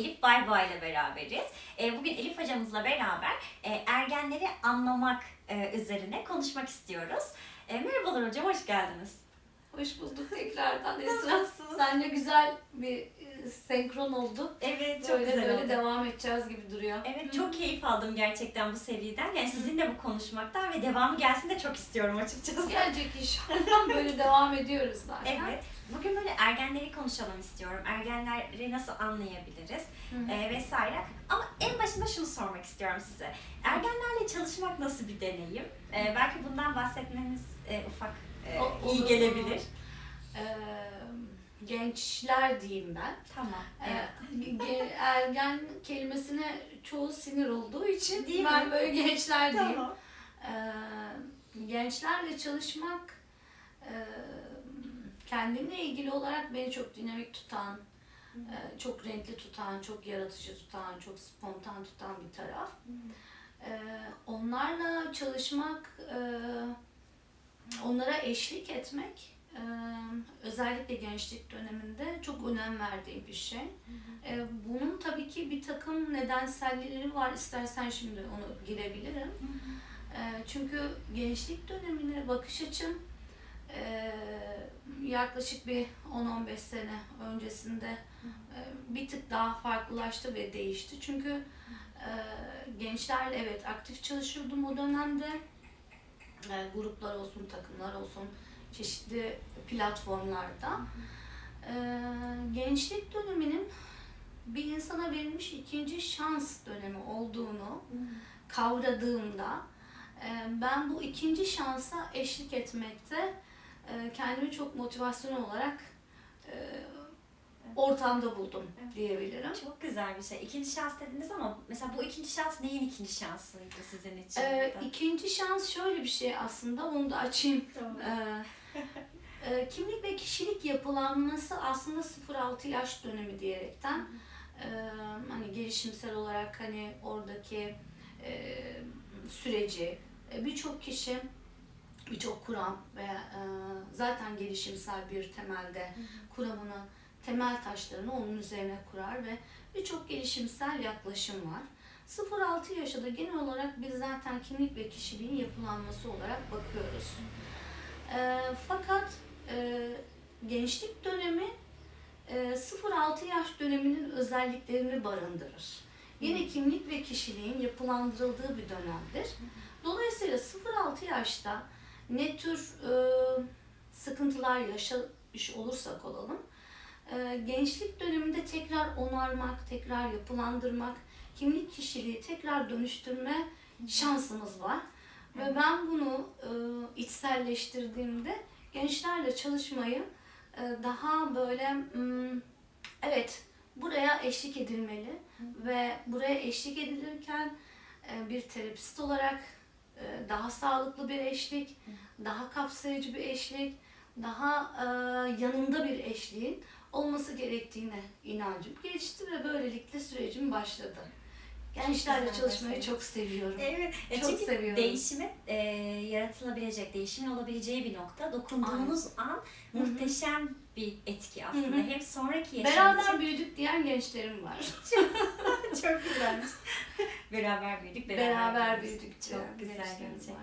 Elif Bayba ile beraberiz. E, bugün Elif hocamızla beraber e, ergenleri anlamak e, üzerine konuşmak istiyoruz. E, merhabalar hocam, hoş geldiniz. Hoş bulduk tekrardan Esra. Nasılsınız? Seninle güzel bir senkron oldu. Evet, çok Böyle güzel böyle oldu. devam edeceğiz gibi duruyor. Evet, çok keyif aldım gerçekten bu seriden. Yani sizinle bu konuşmaktan ve devamı gelsin de çok istiyorum açıkçası. Gelecek inşallah böyle devam ediyoruz zaten. Evet. Bugün böyle ergenleri konuşalım istiyorum. Ergenleri nasıl anlayabiliriz Hı. e, vesaire. Ama en başında şunu sormak istiyorum size. Ergenlerle çalışmak nasıl bir deneyim? E, belki bundan bahsetmeniz e, ufak e, O- iyi gelebilir. Ee, gençler diyeyim ben. Tamam. Ee, ergen kelimesine çoğu sinir olduğu için Değil ben mi? böyle gençler diyeyim. Tamam. Ee, gençlerle çalışmak e, kendimle ilgili olarak beni çok dinamik tutan, e, çok renkli tutan, çok yaratıcı tutan, çok spontan tutan bir taraf. Ee, onlarla çalışmak, e, onlara eşlik etmek e, özellikle gençlik döneminde çok önem verdiğim bir şey. E, bunun tabii ki bir takım nedenselleri var. İstersen şimdi onu girebilirim. E, çünkü gençlik dönemine bakış açım e, yaklaşık bir 10-15 sene öncesinde e, bir tık daha farklılaştı ve değişti. Çünkü e, gençlerle evet aktif çalışıyordum o dönemde. E, gruplar olsun, takımlar olsun, çeşitli platformlarda. Gençlik döneminin bir insana verilmiş ikinci şans dönemi olduğunu kavradığımda ben bu ikinci şansa eşlik etmekte kendimi çok motivasyon olarak e, ortamda buldum diyebilirim. Çok güzel bir şey. İkinci şans dediniz ama mesela bu ikinci şans neyin ikinci şansıydı sizin için? Ee, ikinci şans şöyle bir şey aslında, onu da açayım. Tamam. Ee, e, kimlik ve kişilik yapılanması aslında 0-6 yaş dönemi diyerekten e, hani gelişimsel olarak hani oradaki e, süreci birçok kişi birçok kuram ve e, zaten gelişimsel bir temelde kuramını temel taşlarını onun üzerine kurar ve birçok gelişimsel yaklaşım var. 0-6 yaşa da genel olarak biz zaten kimlik ve kişiliğin yapılanması olarak bakıyoruz. E, fakat e, gençlik dönemi e, 0-6 yaş döneminin özelliklerini barındırır. Yine kimlik ve kişiliğin yapılandırıldığı bir dönemdir. Dolayısıyla 0-6 yaşta ne tür e, sıkıntılar yaşamış olursak olalım, e, gençlik döneminde tekrar onarmak, tekrar yapılandırmak, kimlik kişiliği tekrar dönüştürme şansımız var. Ve ben bunu e, içselleştirdiğimde gençlerle çalışmayı e, daha böyle evet buraya eşlik edilmeli ve buraya eşlik edilirken e, bir terapist olarak daha sağlıklı bir eşlik, daha kapsayıcı bir eşlik, daha e, yanında bir eşliğin olması gerektiğine inancım gelişti ve böylelikle sürecim başladı. Gençlerle çalışmayı çok seviyorum. Evet. Ya Çok çünkü seviyorum. değişime e, yaratılabilecek, değişimin olabileceği bir nokta. Dokunduğunuz an muhteşem bir etki aslında. Hı hı. Hem sonraki yaşam Beraber için büyüdük diyen gençlerim var. çok güzelmiş. beraber büyüdük, beraber, Beraber büyüdük. büyüdük. Çok güzel gençlerim gerçekten. var.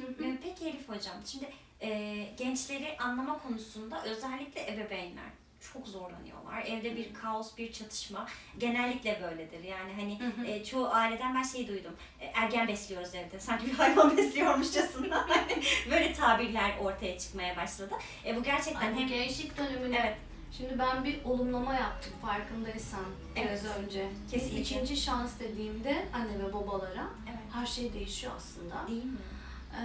Evet. Ee, Peki Elif Hocam, şimdi e, gençleri anlama konusunda özellikle ebeveynler çok zorlanıyorlar. Evde bir kaos, bir çatışma genellikle böyledir. Yani hani Hı hı. e, çoğu aileden ben şeyi duydum. E, ergen besliyoruz evde. Sanki bir hayvan besliyormuşçasına. Hani Böyle tabirler ortaya çıkmaya başladı. E, bu gerçekten Hani hem gençlik dönemine Evet. Şimdi ben bir olumlama yaptım farkındaysan biraz Evet. önce. Kesinlikle. İkinci şans dediğimde anne ve babalara Evet. her şey değişiyor aslında. değil mi? Ee,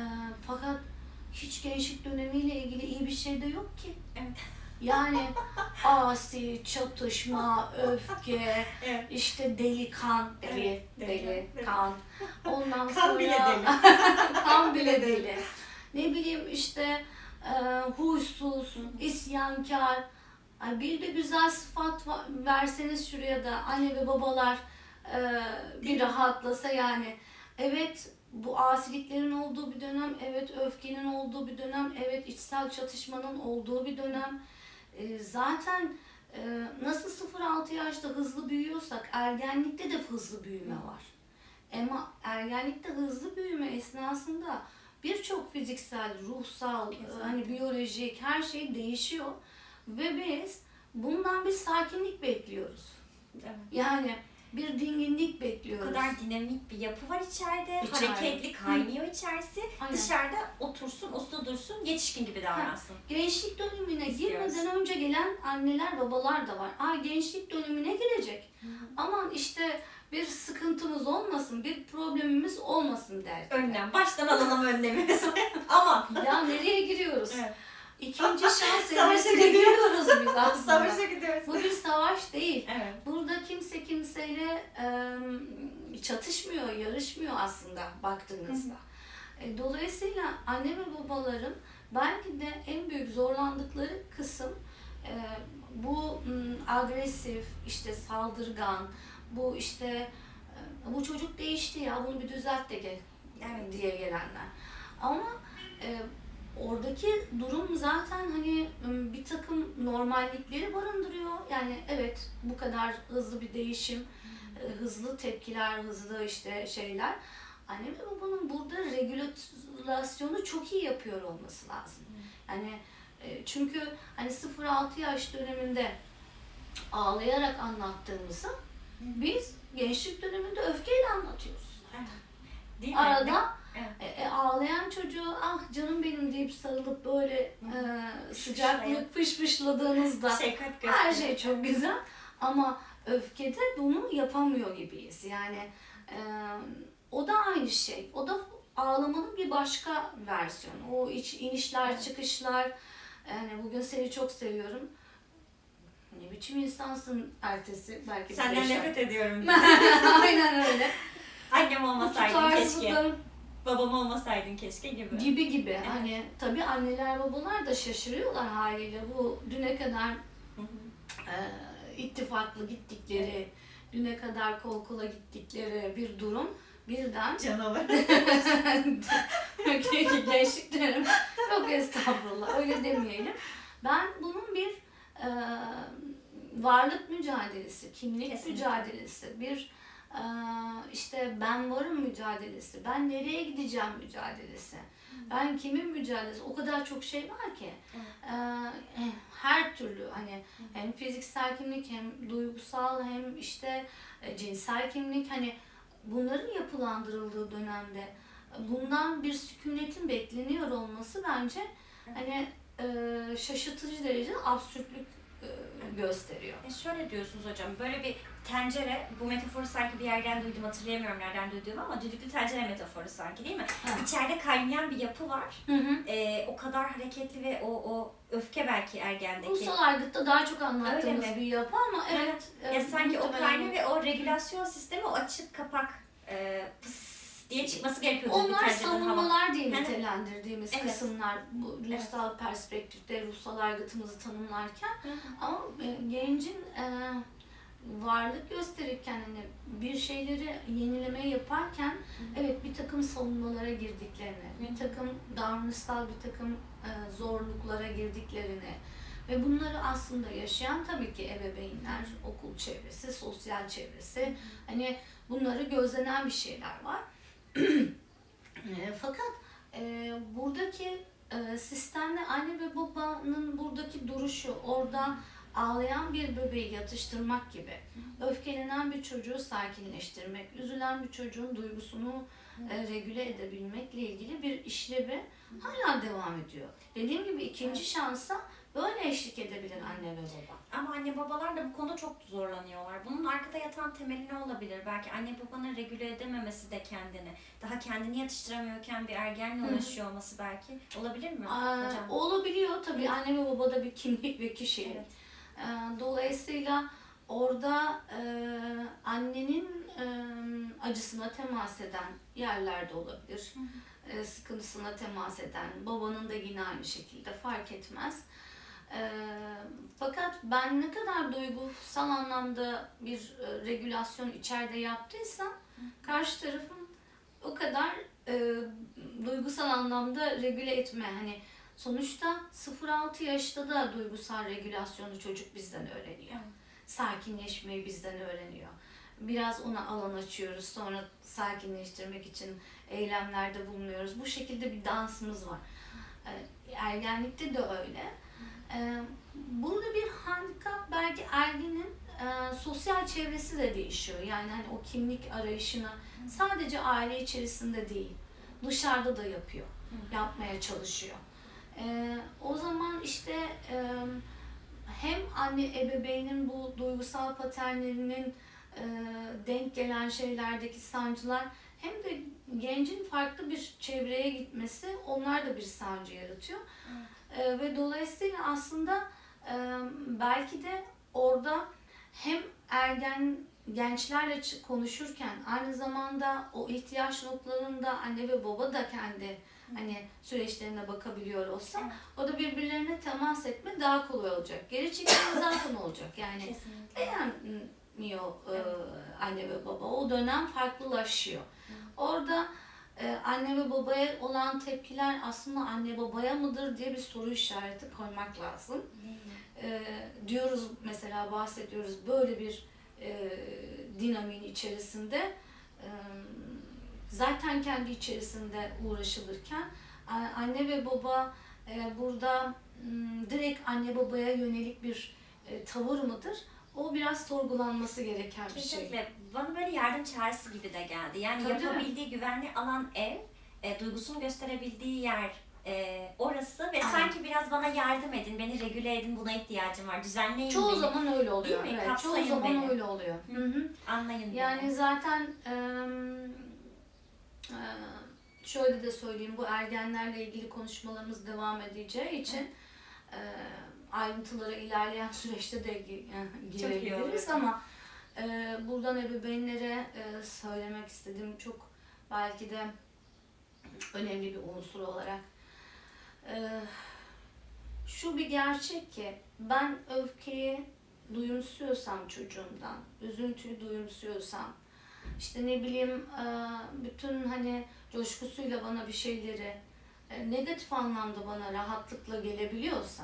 fakat hiç gençlik dönemiyle ilgili iyi bir şey de yok ki. Evet. Yani asi, çatışma, öfke, Evet. işte deli kan, deli, Evet, deli, kan. Ondan Kan sonra bile deli. kan bile deli. Ne bileyim işte e, huysuz, isyankar. Ay bir de güzel sıfat verseniz şuraya da anne ve babalar e, bir rahatlasa yani. Evet bu asiliklerin olduğu bir dönem, evet öfkenin olduğu bir dönem, evet içsel çatışmanın olduğu bir dönem. E, zaten e, nasıl 0-6 yaşta hızlı büyüyorsak ergenlikte de hızlı büyüme var. Ama ergenlikte hızlı büyüme esnasında birçok fiziksel, ruhsal, Kesinlikle. hani biyolojik her şey değişiyor ve biz bundan bir sakinlik bekliyoruz. Evet. Yani bir dinginlik O bekliyoruz. kadar dinamik bir yapı var içeride. İçeride. Hareketli kaynıyor içerisi. Aynen. Dışarıda otursun, uslu dursun, yetişkin gibi davransın. Gençlik dönemine İstiyoruz. girmeden önce gelen anneler babalar da var. Ay gençlik dönemine girecek. Aman işte bir sıkıntımız olmasın, bir problemimiz olmasın der. Önlem. Baştan alalım önlemimizi. Ama Ya nereye giriyoruz? Evet. İkinci şans evresine gidiyoruz. biz aslında. savaşa gidiyoruz. Bu bir savaş değil. Evet. Burada kimse kimseyle çatışmıyor, yarışmıyor aslında baktığınızda. E, dolayısıyla anne ve babaların belki de en büyük zorlandıkları kısım e, bu m, agresif, işte saldırgan, bu işte e, bu çocuk değişti ya bunu bir düzelt de gel Evet. diye gelenler. Ama e, oradaki durum zaten hani bir takım normallikleri barındırıyor. Yani evet bu kadar hızlı bir değişim, e, hızlı tepkiler, hızlı işte şeyler. Anne ve babanın burada regülasyonu çok iyi yapıyor olması lazım. Yani e, çünkü hani 0-6 yaş döneminde ağlayarak anlattığımızı biz gençlik döneminde öfkeyle anlatıyoruz. Değil mi? Arada Evet. e, e, ağlayan çocuğu ah canım benim deyip sarılıp böyle e, sıcaklık fışfışladığınızda Şefkat her şey çok güzel ama öfkede bunu yapamıyor gibiyiz. Yani e, o da aynı şey. O da ağlamanın bir başka versiyonu. O iç inişler, çıkışlar. Yani bugün seni çok seviyorum. Ne biçim insansın ertesi belki Senden nefret ediyorum. Aynen öyle. Annem Bu olmasaydın keşke. Babam olmasaydın keşke gibi. gibi gibi. Hani tabii anneler babalar da şaşırıyorlar haliyle. Bu düne kadar Hı hı. e, ittifaklı gittikleri, düne kadar kol kola gittikleri bir durum birden Canavar. gençlik dönemi yok estağfurullah öyle demeyelim. Ben bunun bir e, varlık mücadelesi, kimlik Kesinlikle. mücadelesi, bir işte ben varım mücadelesi, ben nereye gideceğim mücadelesi, ben kimin mücadelesi, o kadar çok şey var ki. E, her türlü hani hem fiziksel kimlik hem duygusal hem işte e, cinsel kimlik hani bunların yapılandırıldığı dönemde bundan bir sükunetin bekleniyor olması bence hani e, şaşırtıcı derecede absürtlük e, gösteriyor. E şöyle diyorsunuz hocam, böyle bir tencere, bu metaforu sanki bir yerden duydum, hatırlayamıyorum nereden duyduğumu ama düdüklü tencere metaforu sanki değil mi? Evet. İçeride kaynayan bir yapı var. Hı hı. E, o kadar hareketli ve o, o öfke belki ergendeki. Ulusal aygıtta daha çok anlattığımız bir yapı ama evet. Ya evet, sanki o kaynağı ve o regülasyon sistemi o açık kapak e, pıs diye çıkması gerekiyor. Onlar savunmalar diye Hı hı. nitelendirdiğimiz Evet. kısımlar bu ruhsal perspektifte ruhsal aygıtımızı tanımlarken Hı hı. ama e, gencin e, varlık gösterirken hani bir şeyleri yenileme yaparken evet bir takım savunmalara girdiklerini, bir takım davranışsal bir takım e, zorluklara girdiklerini ve bunları aslında yaşayan tabii ki ebeveynler, okul çevresi, sosyal çevresi hani bunları gözlenen bir şeyler var. E, Fakat e, buradaki e, sistemde anne ve babanın buradaki duruşu orada ağlayan bir bebeği yatıştırmak gibi, öfkelenen bir çocuğu sakinleştirmek, üzülen bir çocuğun duygusunu e, regüle edebilmekle ilgili bir işlevi hala devam ediyor. Dediğim gibi ikinci şansa böyle eşlik edebilir anne ve baba. Ama anne babalar da bu konuda çok zorlanıyorlar. Bunun arkada yatan temeli ne olabilir? Belki anne babanın regüle edememesi de kendini. Daha kendini yatıştıramıyorken bir ergenle uğraşıyor olması belki. Olabilir mi Aa, hocam? olabiliyor tabii anne ve babada bir kimlik ve kişilik. Evet. Ee, Dolayısıyla orada e, annenin e, acısına temas eden yerlerde olabilir. E, sıkıntısına temas eden, babanın da yine aynı şekilde fark etmez. E, fakat ben ne kadar duygusal anlamda bir e, regülasyon içeride yaptıysam karşı tarafın o kadar e, duygusal anlamda regüle etme hani Sonuçta 0-6 yaşta da duygusal regülasyonu çocuk bizden öğreniyor. Sakinleşmeyi bizden öğreniyor. Biraz ona alan açıyoruz. Sonra sakinleştirmek için eylemlerde bulunuyoruz. Bu şekilde bir dansımız var. Ee, Ergenlikte de öyle. Ee, Burada bir handikap belki erginin e, sosyal çevresi de değişiyor. Yani hani o kimlik arayışını sadece aile içerisinde değil, dışarıda da yapıyor. Yapmaya çalışıyor. Ee, o zaman işte e, hem anne ebeveynin bu duygusal paternlerinin e, denk gelen şeylerdeki sancılar hem de gencin farklı bir çevreye gitmesi onlar da bir sancı yaratıyor. E, ve dolayısıyla aslında e, belki de orada hem ergen gençlerle konuşurken aynı zamanda o ihtiyaç noktalarında anne ve baba da kendi hani süreçlerine bakabiliyor olsa o da birbirlerine temas etme daha kolay olacak. Geri çekilme zaten olacak. Yani Kesinlikle. beğenmiyor e, anne ve baba. O dönem farklılaşıyor. Orada e, anne ve babaya olan tepkiler aslında anne babaya mıdır diye bir soru işareti koymak lazım. E, diyoruz mesela bahsediyoruz böyle bir e, dinamiğin içerisinde e, zaten kendi içerisinde uğraşılırken anne ve baba e, burada m, direkt anne babaya yönelik bir e, tavır mıdır? O biraz sorgulanması gereken bir şey. Kesinlikle. Bana böyle yardım çağrısı gibi de geldi. Yani Tabii, yapabildiği güvenli alan ev, e, duygusunu gösterebildiği yer e, orası ve Aynen. sanki biraz bana yardım edin, beni regüle edin, buna ihtiyacım var, düzenleyin Çoğu beni, zaman öyle oluyor. Değil mi? Evet, çoğu zaman beni. öyle oluyor. Hı hı. anlayın Yani beni. zaten e, şöyle de söyleyeyim bu ergenlerle ilgili konuşmalarımız devam edeceği için e, ayrıntılara ilerleyen süreçte de e, girebiliriz ama e, buradan ebeveynlere e, söylemek istediğim çok belki de önemli bir unsur olarak. E, şu bir gerçek ki ben öfkeyi duyumsuyorsam çocuğumdan, üzüntüyü duyumsuyorsam, işte ne bileyim e, bütün hani coşkusuyla bana bir şeyleri e, negatif anlamda bana rahatlıkla gelebiliyorsa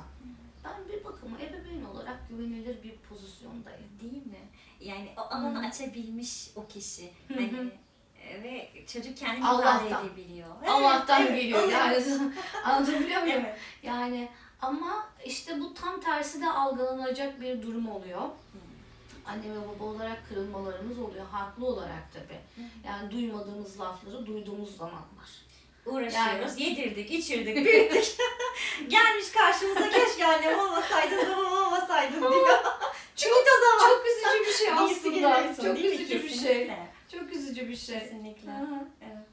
ben bir bakıma ebeveyn olarak güvenilir bir pozisyondayım. Değil mi? Yani o alanı açabilmiş o kişi. Hani e, ve çocuk kendini Allah'tan. ifade edebiliyor. Allah'tan evet, geliyor evet. yani anlatabiliyor muyum? Evet. Yani ama işte bu tam tersi de algılanacak bir durum oluyor. Anne ve baba olarak kırılmalarımız oluyor. Haklı olarak tabii. Yani duymadığımız lafları duyduğumuz zamanlar. Uğraşıyoruz, yedirdik, içirdik, büyüttük. Gelmiş karşımıza keşke annem olmasaydın, babam olmasaydın diyor. Çok, çok üzücü bir şey Birisi aslında. geliyorsun, Çok değil mi? üzücü bir şey. Kesinlikle. Çok üzücü bir şey. Kesinlikle. Evet.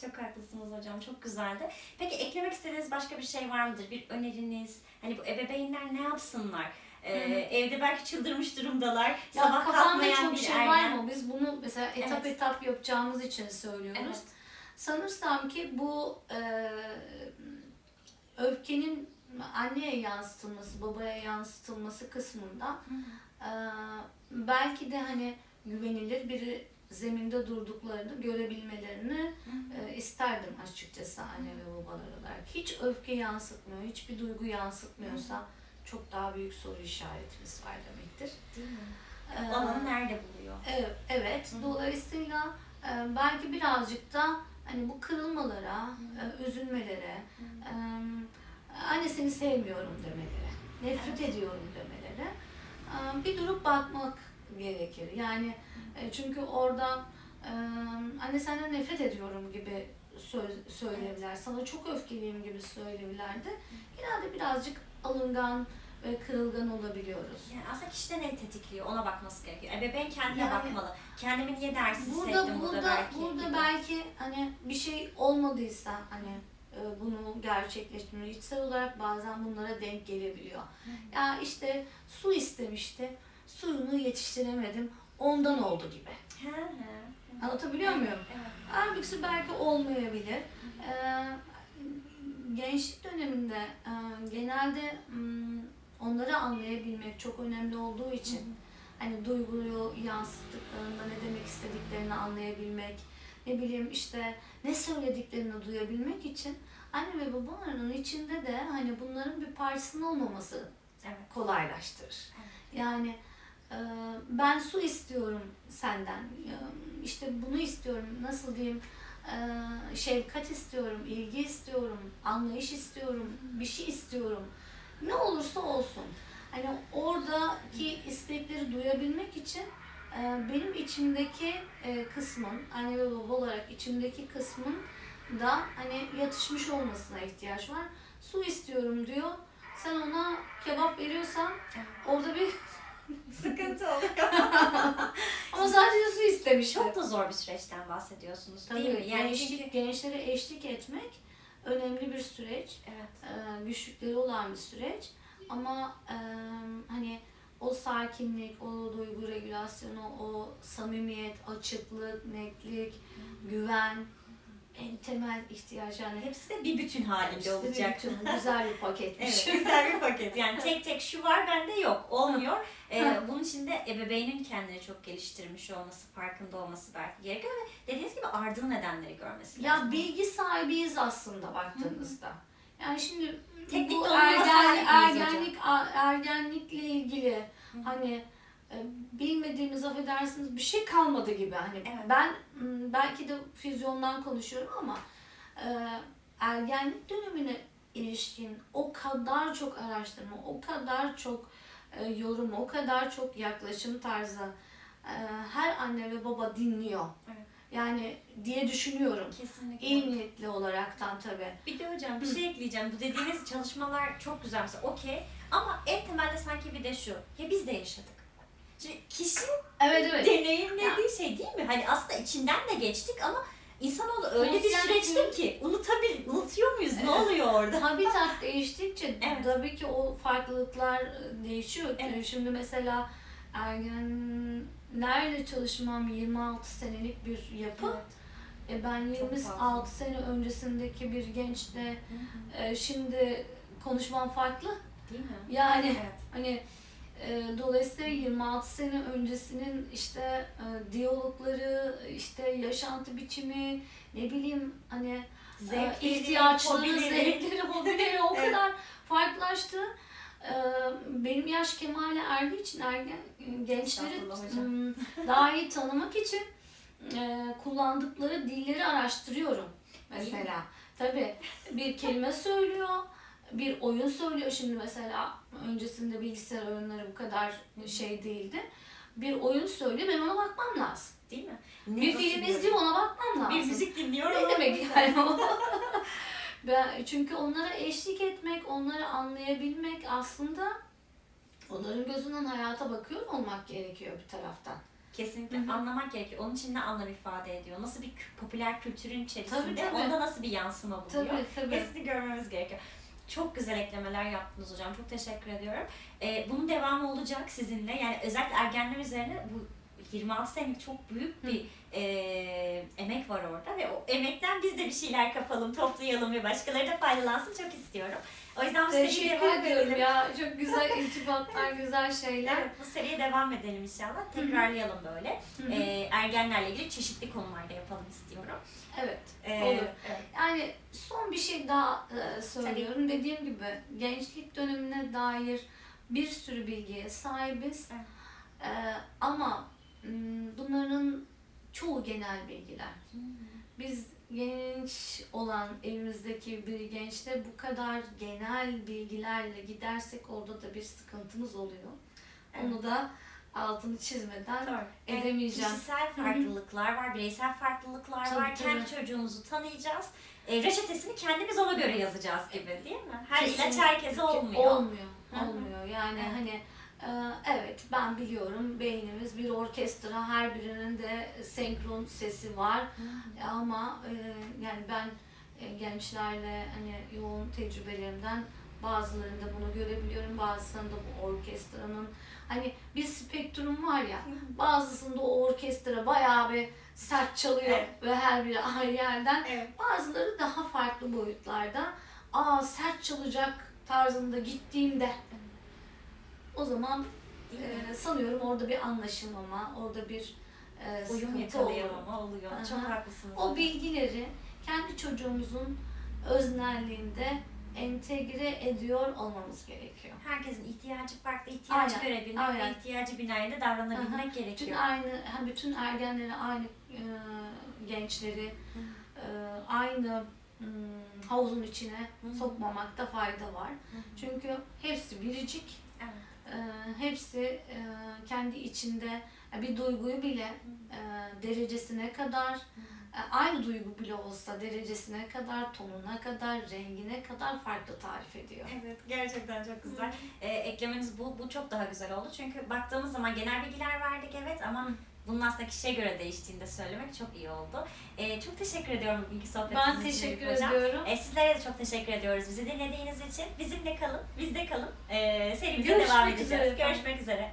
Çok haklısınız hocam. Çok güzeldi. Peki eklemek istediğiniz başka bir şey var mıdır? Bir öneriniz? Hani bu ebeveynler ne yapsınlar? Ee, Hı evde belki çıldırmış durumdalar. Ya Sabah kalkmayan çok bir şey ergen. var ama biz bunu mesela etap Evet. etap yapacağımız için söylüyoruz. Evet. Sanırsam ki bu e, öfkenin anneye yansıtılması, babaya yansıtılması kısmında e, belki de hani güvenilir bir zeminde durduklarını görebilmelerini e, isterdim açıkçası anne ve babalar olarak. Hiç öfke yansıtmıyor, hiçbir duygu yansıtmıyorsa çok daha büyük soru işaretimiz var demektir. Değil mi? E, O alanı nerede buluyor? Evet, evet. Hı. Dolayısıyla e, belki birazcık da hani bu kırılmalara, e, üzülmelere, e, anne seni sevmiyorum demelere, nefret ediyorum demelere e, bir durup bakmak gerekir. Yani e, çünkü orada e, anne senden nefret ediyorum gibi söz, söyleyebilir, sana çok öfkeliyim gibi söyleyebilir de genelde birazcık alıngan ve kırılgan olabiliyoruz. Yani aslında kişide ne tetikliyor ona bakması gerekiyor. Ebeveyn kendine Yani- bakmalı. Kendimi niye değersiz Burada hissettim burada burada, belki. burada gibi. belki hani bir şey olmadıysa hani e, bunu gerçekleştirme içsel olarak bazen bunlara denk gelebiliyor. Ya işte su istemişti. Suyunu yetiştiremedim. Ondan oldu gibi. Anlatabiliyor muyum? Halbuki belki olmayabilir. Ee, gençlik döneminde e, genelde mm, onları anlayabilmek çok önemli olduğu için hani duyguyu yansıttıklarında ne demek istediklerini anlayabilmek, ne bileyim işte ne söylediklerini duyabilmek için anne ve babalarının içinde de hani bunların bir parçasının olmaması Evet. kolaylaştırır. Evet. Yani ben su istiyorum senden, e, işte bunu istiyorum, nasıl diyeyim, e, şefkat istiyorum, ilgi istiyorum, anlayış istiyorum, bir şey istiyorum. Ne olursa olsun. Hani oradaki istekleri duyabilmek için e, benim içimdeki e, kısmın, anne ve baba olarak içimdeki kısmın da hani yatışmış olmasına ihtiyaç var. Su istiyorum diyor. Sen ona kebap veriyorsan orada bir Sıkıntı oluyor. ama sadece su istemiş. Çok da zor bir süreçten bahsediyorsunuz Tabii değil mi? Yani çünkü gençlik, gençlere eşlik etmek önemli bir süreç. evet. Ee, güçlükleri olan bir süreç. Ama e, hani o sakinlik, o duygu regülasyonu, o samimiyet, açıklık, netlik, güven en temel ihtiyaç yani Hepsi de bir bütün halinde de bir olacak. bütün güzel bir paketmiş. Evet, güzel bir paket. Yani tek tek şu var bende yok. Olmuyor. Ee, bunun için de ebeveynin kendini çok geliştirmiş olması, farkında olması belki gerekiyor ve dediğiniz gibi ardıl nedenleri görmesi lazım. Ya bilgi sahibiyiz aslında baktığınızda. Yani şimdi Teknik bu ergen, ergenlik ergenlikle ilgili hani bilmediğimiz affedersiniz bir şey kalmadı gibi hani Evet. ben m, belki de füzyondan konuşuyorum ama e, ergenlik dönemine ilişkin o kadar çok araştırma, o kadar çok e, yorum, o kadar çok yaklaşım tarzı e, her anne ve baba dinliyor. Evet. Yani diye düşünüyorum. Kesinlikle. İyi niyetli olaraktan tabii. Bir de hocam bir şey ekleyeceğim. Bu dediğiniz çalışmalar çok güzel mesela okey. Ama en temelde sanki bir de şu. Ya biz de yaşadık. Kişi Evet evet. deneyimlediği şey değil mi? Hani aslında içinden de geçtik ama insanoğlu öyle bir Sosyal bir- ki unutabil, unutuyor muyuz? Ne Evet. oluyor orada? Habitat değiştikçe Evet. tabii ki o farklılıklar e, değişiyor. Evet. Şimdi mesela ergenlerle çalışmam 26 senelik bir yapı. E ben Çok 26 fazla. sene öncesindeki bir gençle Hı hı. e, şimdi konuşmam farklı. Değil mi? Yani Evet. hani e, dolayısıyla 26 sene öncesinin işte e, diyalogları, işte yaşantı biçimi, ne bileyim hani Zevkleri, Zevkleri, ihtiyaçları, hobileri. zevkleri, hobileri o Evet. kadar farklılaştı. Ee, Benim yaş kemale erdiği için ergen gençleri daha iyi tanımak için e, kullandıkları dilleri araştırıyorum mesela. Tabii bir kelime söylüyor, bir oyun söylüyor. Şimdi mesela öncesinde bilgisayar oyunları bu kadar şey değildi. Bir oyun söylüyor, ben ona bakmam lazım. Değil mi? Ne- Bir film izliyor, ona bakmam lazım. Bir müzik dinliyor Ne demek yani o? ben, çünkü onlara eşlik etmek, onları anlayabilmek aslında onların gözünden hayata bakıyor olmak gerekiyor bir taraftan. Kesinlikle Hı hı. anlamak gerekiyor. Onun için ne anlam ifade ediyor? Nasıl bir popüler kültürün içerisinde Tabii, tabii. onda nasıl bir yansıma buluyor? Tabii tabii. Hepsini görmemiz gerekiyor. Çok güzel eklemeler yaptınız hocam. Çok teşekkür ediyorum. Ee, bunun devamı olacak sizinle. Yani özellikle ergenler üzerine bu 26 senelik çok büyük bir e, emek var orada ve o emekten biz de bir şeyler kapalım, toplayalım ve başkaları da faydalansın çok istiyorum. O yüzden bu seriye devam ediyorum edelim. ya. Çok güzel iltifatlar, güzel şeyler. Evet, bu seriye devam edelim inşallah. Tekrarlayalım böyle. Hı hı. Ee, ergenlerle ilgili çeşitli konularda yapalım istiyorum. Evet. Ee, Olur. evet. Yani son bir şey daha e, söylüyorum. Dediğim gibi gençlik dönemine dair bir sürü bilgiye sahibiz. Evet. E, ama bunların çoğu genel bilgiler. Biz genç olan evimizdeki bir gençte bu kadar genel bilgilerle gidersek orada da bir sıkıntımız oluyor. Onu da altını çizmeden Doğru. Edemeyeceğim. Kişisel farklılıklar var, bireysel farklılıklar Tabii, var. Kendi tabii. çocuğumuzu tanıyacağız. E, reçetesini kendimiz ona göre yazacağız gibi değil mi? Her ilaç Kesinlikle. herkese olmuyor. Olmuyor. Olmuyor. Yani Evet. hani evet ben biliyorum beynimiz bir orkestra her birinin de senkron sesi var ama e, yani ben e, gençlerle hani yoğun tecrübelerimden bazılarında bunu görebiliyorum bazısında bu orkestranın hani bir spektrum var ya bazısında o orkestra bayağı bir sert çalıyor Evet. ve her biri ayrı yerden Evet. bazıları daha farklı boyutlarda. Aa sert çalacak tarzında gittiğimde o zaman e, sanıyorum orada bir anlaşılmama, orada bir e, Uyum sıkıntı olur. yakalayamama oluyor. Aha. Çok haklısınız. O bilgileri kendi çocuğumuzun öznelliğinde entegre ediyor olmamız gerekiyor. Herkesin ihtiyacı farklı, ihtiyacı Aynen, görebilmek aynen. ve ihtiyacı binaeninde davranabilmek Bütün gerekiyor. aynı, hem bütün ergenleri, aynı e, gençleri e, aynı havuzun içine sokmamakta fayda var. Çünkü hepsi biricik, Evet. e, hepsi e, kendi içinde bir duyguyu bile e, derecesine kadar, e, aynı duygu bile olsa derecesine kadar, tonuna kadar, rengine kadar farklı tarif ediyor. Evet, gerçekten çok güzel. Ee, eklemeniz bu, bu çok daha güzel oldu. Çünkü baktığımız zaman genel bilgiler verdik evet ama bunun aslında kişiye göre değiştiğini de söylemek çok iyi oldu. Ee, çok teşekkür ediyorum bugünkü sohbetiniz Ben için teşekkür Elif Hocam. ediyorum. Ee, sizlere de çok teşekkür ediyoruz bizi dinlediğiniz için. Bizimle kalın, bizde kalın. Ee, serimize Görüşmek devam edeceğiz. üzere. Görüşmek üzere.